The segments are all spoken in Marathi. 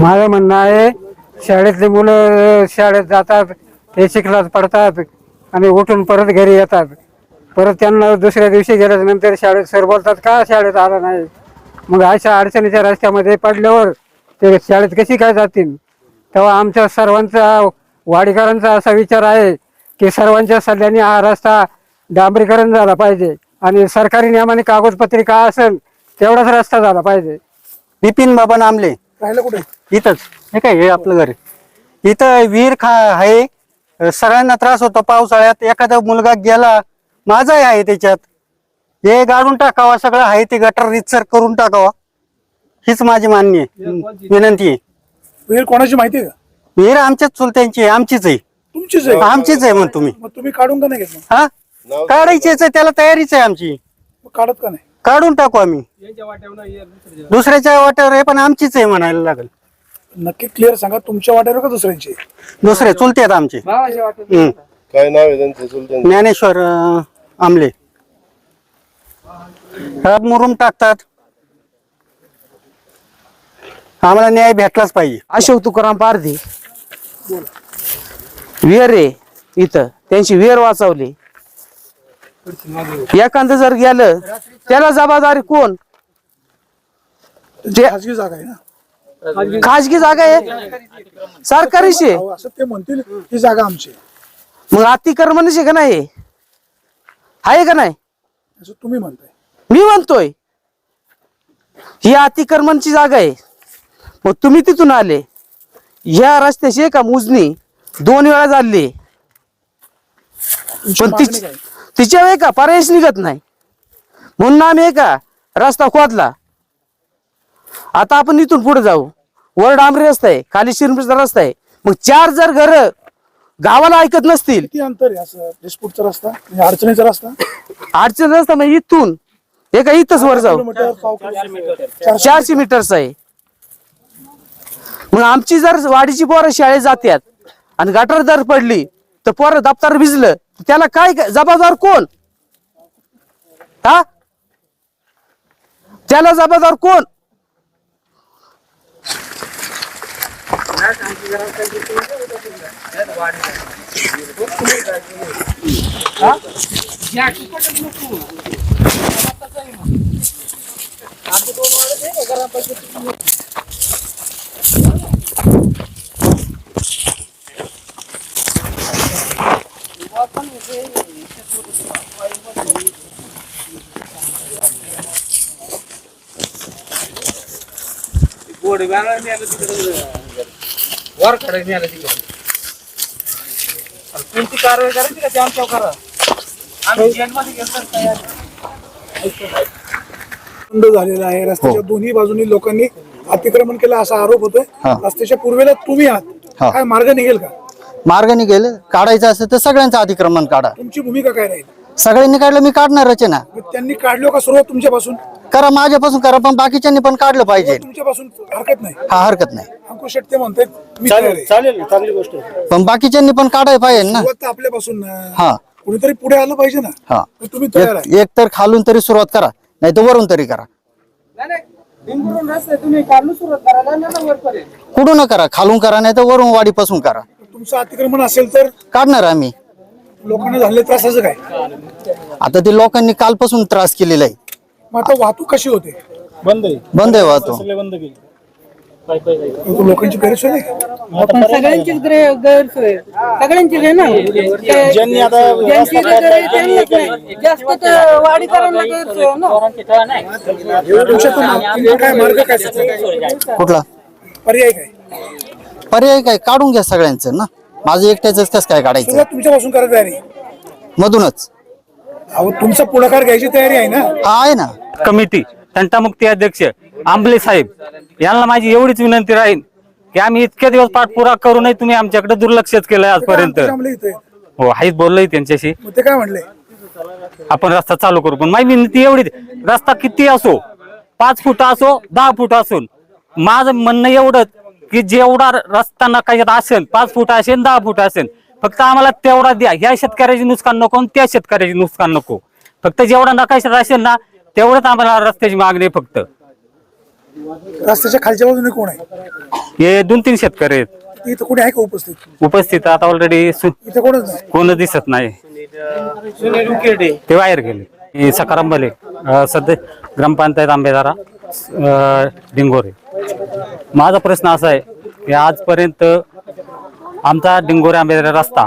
माझं म्हणणं आहे शाळेतले मुलं शाळेत जातात ते शिकलाच पडतात आणि उठून परत घरी येतात. परत त्यांना दुसऱ्या दिवशी गेल्यानंतर शाळेत सर बोलतात का शाळेत आला नाही? मग अशा अडचणीच्या रस्त्यामध्ये पडल्यावर ते शाळेत कशी काय जातील? तेव्हा आमच्या सर्वांचा वाडीकरांचा असा विचार आहे की सर्वांच्या सल्ल्याने हा रस्ता डांबरीकरण झाला पाहिजे आणि सरकारी नियमाने कागदपत्री का असेल तेवढाच रस्ता झाला पाहिजे. बिपिन बाबा नामले. राहिलं कुठे? इथंच. हे काय हे आपलं घर आहे. इथं विहीर खा आहे. सगळ्यांना त्रास होतो पावसाळ्यात. एखादा मुलगा गेला माझाही आहे त्याच्यात. हे गाडून टाकावा सगळं आहे ते गटर रितसर करून टाकावा. हीच माझी मान्य आहे. विनंती आहे. विहीर कोणाची माहिती आहे का? विहीर आमच्याच चुलत्यांची आहे आमचीच आहे. तुमचीच आहे? आमचीच आहे मग तुम्ही. मग तुम्ही काढून का नाही? हा? काढायचीच आहे त्याला तयारीच आहे आमची. मग काढत का नाही? काढून टाकू आम्ही. दुसऱ्याच्या वाट्यावर आहे पण आमचीच आहे म्हणायला लागेल. नक्की क्लिअर सांगा तुमच्या वाट्यावर का दुसऱ्यांची? दुसरे चुलते आहेत आमचे. हम्म. काय नाव आहे त्यांचं चुलत्यांचं? ज्ञानेश्वर अं, आमले. खराब मुरुम टाकतात. आम्हाला न्याय भेटलाच पाहिजे. अशोक तुकाराम पारधी. विहीर आहे इथं. त्यांची विहीर वाचवली. एखादं जर गेलं त्याला जबाबदारी कोण? खाजगी जागा आहे ना. खाजगी जागा आहे? सरकारीची आहे. असं ते म्हणतील ही जागा आमची आहे. मग अतिक्रमणची का नाही? आहे का नाही? असं तुम्ही म्हणताय. मी म्हणतोय ही अतिक्रमणची जागा आहे. मग तुम्ही तिथून आले. या रस्त्याची आहे का मोजणी? दोन वेळा झाली. तुमची पण मागणी तिच काय? तिच्या आहे का पर्यायच निघत नाही. म्हणून आम्ही का रस्ता खोदला. आता आपण इथून पुढे जाऊ. वर डांबरी रस्ता आहे खाली शिरपीचा रस्ता आहे. मग चार जर घर गावाला ऐकत नसतील. किती अंतर आहे असं डिस्प्यूटचा रस्ता? म्हणजे अडचणीचा रस्ता? अडचण रस्ता मग इथून. हे का इथंच वर जाऊ. किलोमीटर पाव किलोमीटर चारशे मीटरचा आहे. मग आमची जर वाडीची पोरं शाळेत जात्यात आणि गटर जर पडली तर पोरं दप्तर भिजलं. त्याला काय जबाबदार कोण? हा? त्याला जबाबदार कोण? कोणती कारवाई करायची का ते आमच्यावर करा. आम्ही जेलमध्ये गेलो बंद झालेला आहे. रस्त्याच्या दोन्ही बाजूनी लोकांनी अतिक्रमण केलं असा आरोप होतोय. हा. रस्त्याच्या पूर्वेला तुम्ही आहात. हा. काय मार्ग निघेल का? मार्ग निघेल. काढायचं असेल तर सगळ्यांचं अतिक्रमण काढा. तुमची भूमिका काय राहील? सगळ्यांनी काढलं मी काढणारच आहे ना. मग त्यांनी काढलो का सुरुवात तुमच्यापासून? करा माझ्यापासून करा पण बाकीच्यांनी पण काढलं पाहिजे. तुमच्यापासून हरकत नाही. हा हरकत नाही. अंकुश शेट्टे म्हणतात मी तयार आहे. पण बाकीच्यांनी पण काढायला पाहिजे ना. सुरुवात तर आपल्यापासून ना. हा. कुणीतरी पुढे आलं पाहिजे ना. हा. तुम्ही तयार आहे. एक एक तर खालून तरी सुरुवात करा नाही तर वरून तरी करा. कुठून करा खालून करा नाही तर वरून वाडीपासून करा. तुमचं अतिक्रमण असेल तर? काढणार आम्ही. लोकांना झालेल्या त्रासाचं काय? आता ते लोकांनी कालपासून त्रास केलेला आहे. मग आता वाहतूक कशी होते? बंद आहे. वाहतूक. मग लोकांची गैरसोय नाही का? पण सगळ्यांचीच गैर- गैरसोय. सगळ्यांचीच आहे ना? ते- ज्यांची गैर आहे त्यांनाच नाही. जास्त तर वाडीकरांना गैरसोय आहे ना तुमच्या तो मा- तुमचा काय मार्ग काय सुचवा? कुठला? पर्याय काय? पर्याय काय? काढून घ्या सगळ्यांचं ना. माझं एकट्याच कसं काय काढायचं? सुरुवात तुमच्यापासून करत आहे मधूनच. अहो तुमचा पुढाकार घ्यायची तयारी आहे ना? हा आहे ना. कमिटी तंटामुक्ती अध्यक्ष आंबले साहेब यांना माझी एवढीच विनंती राहील की आम्ही इतक्या दिवस पाठपुरा करूनही तुम्ही आमच्याकडे दुर्लक्षच केलंय आजपर्यंत. हो हाच बोललोय त्यांच्याशी. ते काय म्हणले? आपण रस्ता चालू करू पण माझी विनंती एवढीच रस्ता किती असो पाच फूट असो दहा फूट असून माझं म्हणणं एवढंच की जेवढा रस्ता नकाशात असेल पाच फूट असेल दहा फूट असेल फक्त आम्हाला तेवढा द्या. ह्या शेतकऱ्याची नुकसान नको आणि त्या शेतकऱ्याची नुकसान नको. फक्त जेवढा नकाशात असेल ना तेवढंच आम्हाला रस्त्याची मागणी आहे फक्त. रस्त्याच्या खालच्या बाजूने कोण आहे? हे दोन तीन शेतकरी आहेत. इथं कोणी आहे का उपस्थित? उपस्थित आता ऑलरेडी इथं कोणच नाही. कोण दिसत नाही. ते बाहेर गेले. हे सकाराम भले. अं, सध्या ग्रामपंचायत आंबेदारा अं, डिंगोरे. माझा प्रश्न असा आहे की आजपर्यंत आमचा डिंगोरे आंबेदारा रस्ता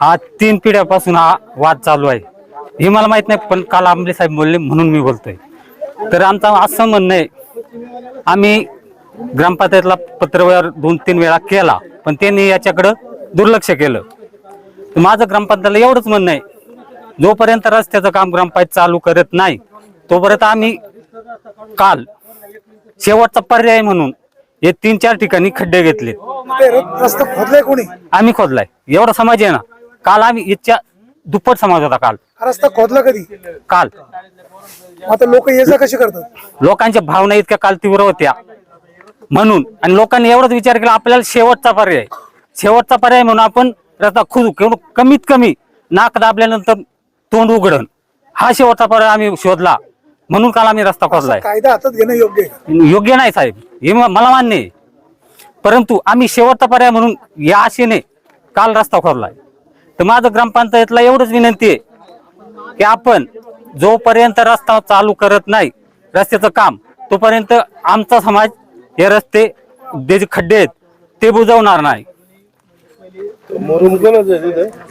हा तीन पिढ्यापासून हा वाद चालू आहे. हे मला माहीत नाही पण काल आंबले साहेब बोलले म्हणून मी बोलतोय. तर आमचं असं म्हणणं आहे आम्ही ग्रामपंचायतला पत्रव्यवहार दोन तीन वेळा केला पण त्यांनी याच्याकडं दुर्लक्ष केलं. तर माझं ग्रामपंचायतला एवढंच म्हणणं आहे जोपर्यंत रस्त्याचं काम ग्रामपंचायत चालू करत नाही तोपर्यंत आम्ही काल शेवटचा पर्याय म्हणून हे तीन चार ठिकाणी खड्डे घेतले रस्ता खोदलाय कोणी? आम्ही खोदलाय. एवढा समाज आहे ना काल आम्ही इथच्या दुप्पट समाज होता काल. हा रस्ता खोदला कधी? काल. आता लोक ये जा कशी करतात? लोकांच्या भावना इतक्या काल तीव्र होत्या. म्हणून आणि लोकांनी एवढाच विचार केला आपल्याला शेवटचा पर्याय. शेवटचा पर्याय म्हणून आपण रस्ता खुद. केवढं कमीत कमी नाक दाबल्यानंतर तोंड उघडण हा शेवटचा पर्याय आम्ही शोधला. म्हणून काल आम्ही रस्ता खोदलाय. कायदा हातात घेणं योग्य आहे योग्य नाही साहेब. हे म- मला मान्य आहे. परंतु आम्ही शेवटचा पर्याय म्हणून या आशेने काल रस्ता खोदलाय. तर माझं ग्रामपंचायतला एवढंच विनंती आहे की आपण जोपर्यंत रस्ता चालू करत नाही रस्त्याचं काम तोपर्यंत आमचा समाज हे रस्ते जे जे खड्डे आहेत ते बुजवणार नाही.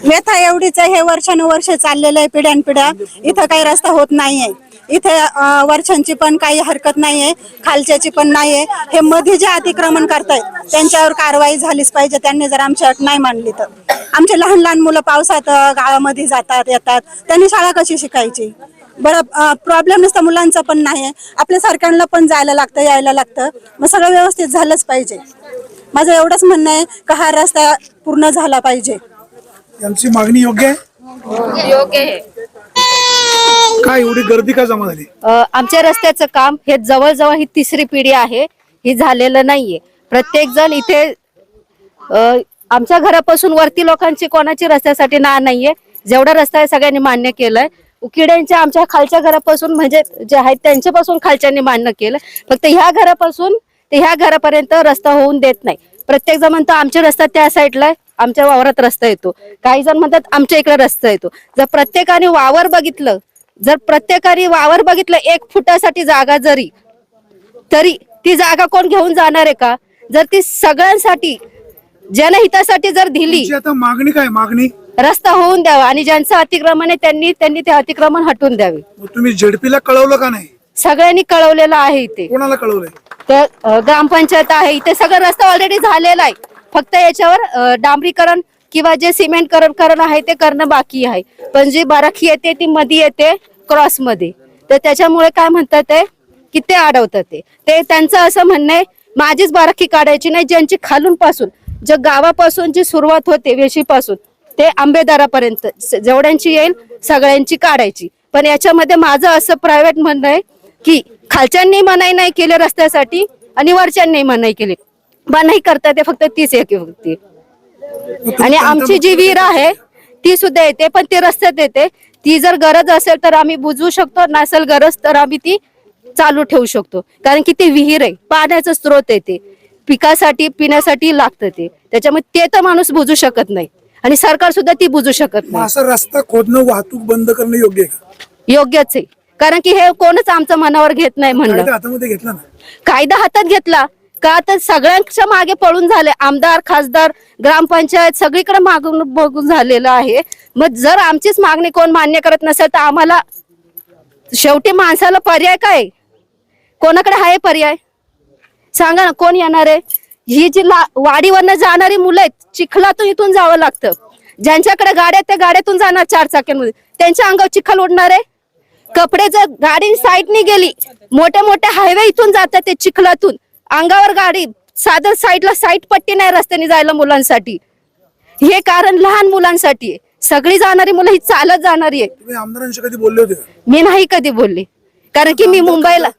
व्यथा एवढीच आहे हे वर्षानुवर्ष चाललेलं आहे पिढ्यानपिढ्या. इथं काही रस्ता होत नाहीये. इथे अं, वरच्यांची पण काही हरकत नाहीये खालच्याची पण नाहीये. हे मध्ये जे अतिक्रमण करतायत त्यांच्यावर कारवाई झालीच पाहिजे त्यांनी जर आमची अट नाही मानली तर. आमचे लहान लहान मुलं पावसात गावामध्ये जातात येतात. त्यांनी शाळा कशी शिकायची? बरं प्रॉब्लेम नुसता मुलांचा पण नाही आपल्या सरकारला पण जायला लागतं यायला लागतं. मग सगळं व्यवस्थित झालंच पाहिजे. माझं एवढंच म्हणणं आहे का हा रस्ता पूर्ण झाला पाहिजे. यांची मागणी योग्य आहे? योग्य आहे. काय एवढी गर्दी का जमा झाली? अ, आमच्या रस्त्याचं काम हे जवळजवळ ही तिसरी पिढी आहे. ही झालेलं नाहीये. प्रत्येक जण इथे अ, आमच्या घरापासून वरती लोकांची कोणाची रस्त्यासाठी ना नाहीये. जेवढा रस्ता आहे सगळ्यांनी मान्य केलंय. उकिड्यांच्या आमच्या खालच्या घरापासून म्हणजे जे आहेत त्यांच्यापासून खालच्यांनी मान्य केलं. फक्त ह्या घरापासून ते ह्या घरापर्यंत रस्ता होऊन देत नाही. प्रत्येक जण म्हणतो आमच्या रस्ता त्या साईडला आहे. आमच्या वावरात रस्ता येतो. काही जण म्हणतात आमच्या इकडे रस्ता येतो. जर प्रत्येकाने वावर बघितलं जर प्रत्येकाने वावर बघितलं एक फुटासाठी जागा जरी तरी ती जागा कोण घेऊन जाणार आहे का? जर ती सगळ्यांसाठी जनहितासाठी जर दिली आता मागणी काय? मागणी? रस्ता होऊन द्यावा आणि ज्यांचं अतिक्रमण आहे त्यांनी त्यांनी ते अतिक्रमण हटवून द्यावे. मग तुम्ही झेडपीला कळवलं का नाही? सगळ्यांनी कळवलेलं आहे इथे. कोणाला कळवलंय? तर अ, ग्रामपंचायत आहे. इथे सगळं रस्ता ऑलरेडी झालेला आहे. फक्त याच्यावर अ, डांबरीकरण किंवा जे सिमेंट करण आहे ते करणं बाकी आहे. पण जी बाराखी येते ती मध्ये येते क्रॉसमध्ये. तर त्याच्यामुळे काय म्हणतात ते की ते अडवतात ते. ते त्यांचं असं म्हणणं आहे माझीच बाराखी काढायची नाही ज्यांची खालून पासून जे गावापासून जी सुरुवात होते वेशीपासून ते आंबेदारापर्यंत जेवढ्यांची येईल सगळ्यांची काढायची. पण याच्यामध्ये माझं असं प्रायव्हेट म्हणणं आहे की खालच्यांनी मनाई नाही केले रस्त्यासाठी आणि वरच्यांनी मनाई केली. मनाई करता ते फक्त तीच एक व्यक्ती. आणि आमची जी विहीर आहे ती सुद्धा येते पण ती रस्त्यात येते. ती जर गरज असेल तर आम्ही बुजवू शकतो नसेल गरज तर आम्ही ती चालू ठेवू शकतो. कारण की ती विहीर आहे पाण्याचा स्रोत आहे ते. पिकासाठी पिण्यासाठी लागतं ते. त्याच्यामुळे ते तर माणूस बुजू शकत नाही. आणि सरकार सुद्धा ती बुजू शकत नाही. असा रस्ता खोदणं वाहतूक बंद करणं योग्य आहे योग्यच आहे. कारण की हे कोणच आमचं मनावर घेत नाही म्हणलं हातामध्ये घेतला ना? कायदा हातात घेतला. का तर सगळ्यांच्या मागे पळून झाले. आमदार खासदार ग्रामपंचायत सगळीकडे मागून बघून झालेलं आहे. मग जर आमचीच मागणी कोण मान्य करत नसेल तर आम्हाला शेवटी माणसाला पर्याय काय? कोणाकडे आहे पर्याय? सांगा ना कोण येणार आहे? ही जी ला- वाडीवरनं जाणारी मुलं आहेत चिखलातून इथून जावं लागतं. ज्यांच्याकडे गाड्या आहेत, त्या गाड्यातून जाणार चार चाक्यांमध्ये त्यांच्या अंगावर चिखल उडणार आहे? कपडे जर गाडी साईडने गेली मोठे मोठे हायवे इथून जातात ते चिखलातून. अंगावर गाडी साधं साईडला साईड पट्टी नाही रस्त्याने जायला मुलांसाठी. हे कारण लहान मुलांसाठी. सगळी जाणारी मुलं ही चालत जाणारी आहे. तुम्ही आमदारांशी कधी बोलले होते का? मी नाही कधी बोलले. कारण की मी मुंबईला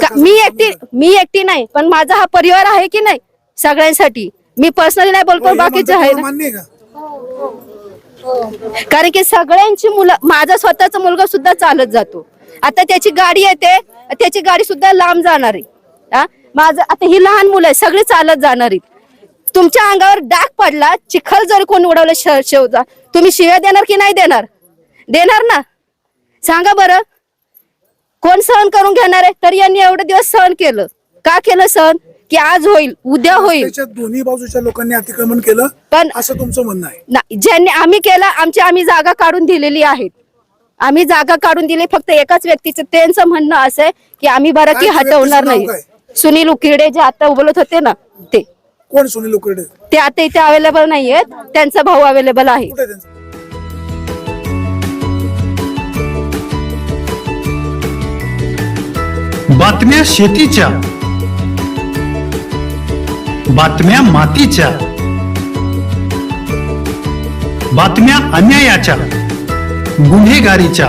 का- मी एकटी मी एकटी नाही पण माझा हा परिवार आहे की नाही सगळ्यांसाठी? मी पर्सनली नाही बोलतो हे बाकीचे आहे कारण की सगळ्यांची मुलं माझा स्वतःचा मुलगा सुद्धा चालत जातो. आता त्याची गाडी येते त्याची गाडी सुद्धा लांब जाणार आहे. हा? माझं आता ही लहान मुलं आहे सगळी चालत जाणारी तुमच्या अंगावर डाग पडला चिखल जरी कोण उडवलं श- शेवजा तुम्ही शिव्या देणार की नाही देणार? देणार ना? सांगा बरं. कोण सहन करून घेणार आहे? तर यांनी एवढे दिवस सहन केलं. का केलं सहन? की आज होईल उद्या होईल. दोन्ही बाजूच्या लोकांनी अतिक्रमण केलं पण असं तुमचं म्हणणं आहे. ज्यांनी आम्ही केलं आमची आम्ही जागा काढून दिलेली आहेत आम्ही जागा काढून दिली फक्त एकाच व्यक्तीचं त्यांचं म्हणणं असं आहे की आम्ही बरं की हटवणार नाही? सुनील उकिरडे जे आता बोलत होते ना ते. कोण सुनील उकडे ते आता इथे अवेलेबल नाहीयेत. त्यांचा भाऊ अवेलेबल आहे. कुठे आहे त्यांचं? बातम्या शेतीच्या. बातम्या मातीच्या. बातम्या अन्यायाच्या. गुन्हेगारीच्या.